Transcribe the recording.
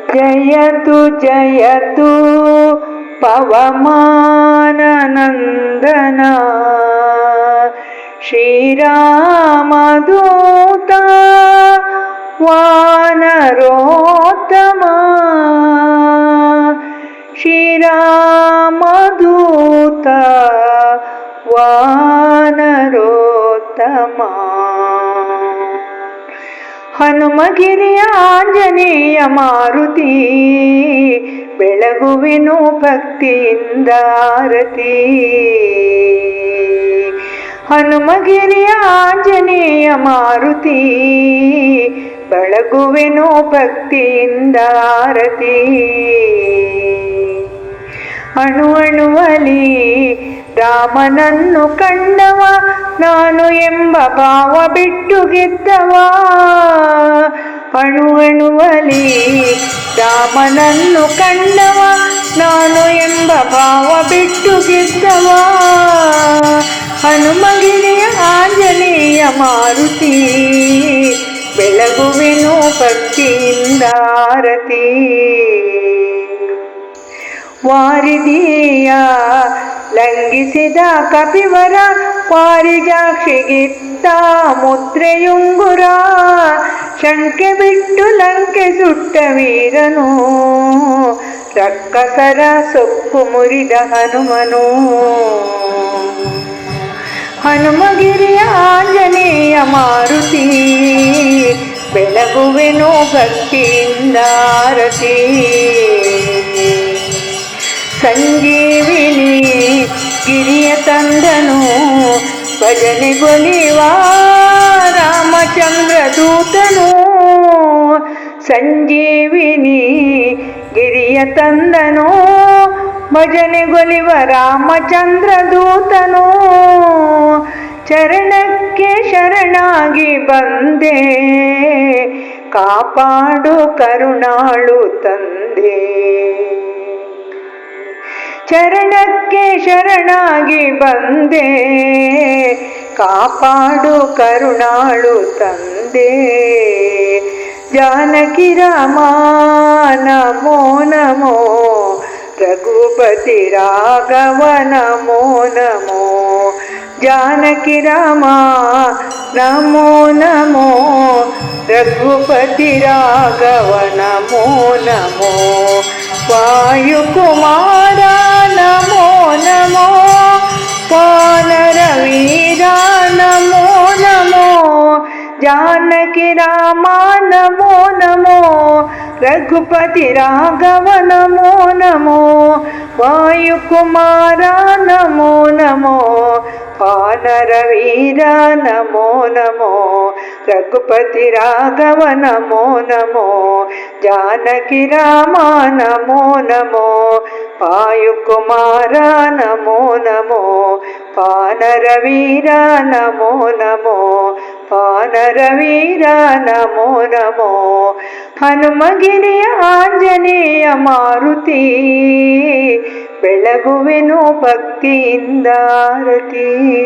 जयतु जयतु पवमाननन्दना। श्रीरामदूता वानरोत्तमा। श्रीरामदूता वानरोत्तमा। ಹನುಮಗಿರಿಯ ಆಂಜನೇಯ ಮಾರುತಿ, ಬೆಳಗುವೆನು ಭಕ್ತಿಯಿಂದ ಆರತಿ. ಹನುಮಗಿರಿಯ ಆಂಜನೇಯ ಮಾರುತಿ, ಬೆಳಗುವೆನು ಭಕ್ತಿಯಿಂದ ಆರತಿ. ಅಣು ಅಣುವಲಿ ರಾಮನನ್ನು ಕಂಡವ, ನಾನು ಎಂಬ ಭಾವ ಬಿಟ್ಟು ಗೆದ್ದವ. ಅಣು ಅಣುವಲಿ ರಾಮನನ್ನು ಕಂಡವ, ನಾನು ಎಂಬ ಭಾವ ಬಿಟ್ಟು ಗೆದ್ದವ. ಹನುಮಗಿರಿಯ ಆಂಜನೇಯ ಮಾರುತಿ, ಬೆಳಗುವೆನು ಭಕ್ತಿಯಿಂದ ಆರತಿ. ವಾರಿದೀಯ ಲಂಘಿಸಿದ ಕಪಿವರ, ಪಾರಿಜಾಕ್ಷಿಗಿತ್ತ ಮುದ್ರೆಯುಂಗುರ ಶಂಕೆ ಬಿಟ್ಟು ಲಂಕೆ ಸುಟ್ಟ ವೀರನು. ರಕ್ಕಸರ ಸೊಪ್ಪು ಮುರಿದ ಹನುಮನು. ಹನುಮಗಿರಿಯ ಆಂಜನೇಯ ಮಾರುತಿ, ಬೆಳಗುವೆನು ಭಕ್ತಿಯಿಂದ ಆರತಿ. ಸಂಜೀವಿನಿ ಗಿರಿಯ ತಂದನು ಭಜನೆಗೊಲಿವ ರಾಮಚಂದ್ರ ದೂತನು, ಸಂಜೀವಿನಿ ಗಿರಿಯ ತಂದನು ಭಜನೆಗೊಲಿವ ರಾಮಚಂದ್ರ ದೂತನು. ಚರಣಕ್ಕೆ ಶರಣಾಗಿ ಬಂದೆ, ಕಾಪಾಡು ಕರುಣಾಳು ತಂದೆ. ಚರಣಕ್ಕೆ ಶರಣಾಗಿ ಬಂದೆ ಕಾಪಾಡು ಕರುಣಾಳು ತಂದೆ ಜಾನಕಿ ರಾಮ ನಮೋ ನಮೋ ರಘುಪತಿ ರಾಘವ ನಮೋ ನಮೋ ಜಾನಕಿ ರಾಮ ನಮೋ ನಮೋ ರಘುಪತಿ ರಾಘವ ನಮೋ ನಮೋ ವಾಯುಕುಮಾರ ನಮೋ ಜಾನಕಿ ರಾಮ ನಮೋ ನಮೋ ರಘುಪತಿ ರಾಘವ ನಮೋ ನಮೋ ವಾಯುಕುಮಾರ ನಮೋ ನಮೋ ವಾನರವೀರ ನಮೋ ನಮೋ ರಘುಪತಿ ರಾಘವ ನಮೋ ನಮೋ ಜಾನಕಿ ರಾಮ ನಮೋ ನಮೋ ವಾಯುಕುಮಾರ ನಮೋ ನಮೋ ಪಾನರವೀರ ನಮೋ ಪಾನರವೀರ ನಮೋ ನಮೋ. ಹನುಮಗಿರಿಯ ಆಂಜನೇಯ ಮಾರುತಿ. ಬೆಳಗುವೆನು ಭಕ್ತಿಯಿಂದ ಆರತಿ.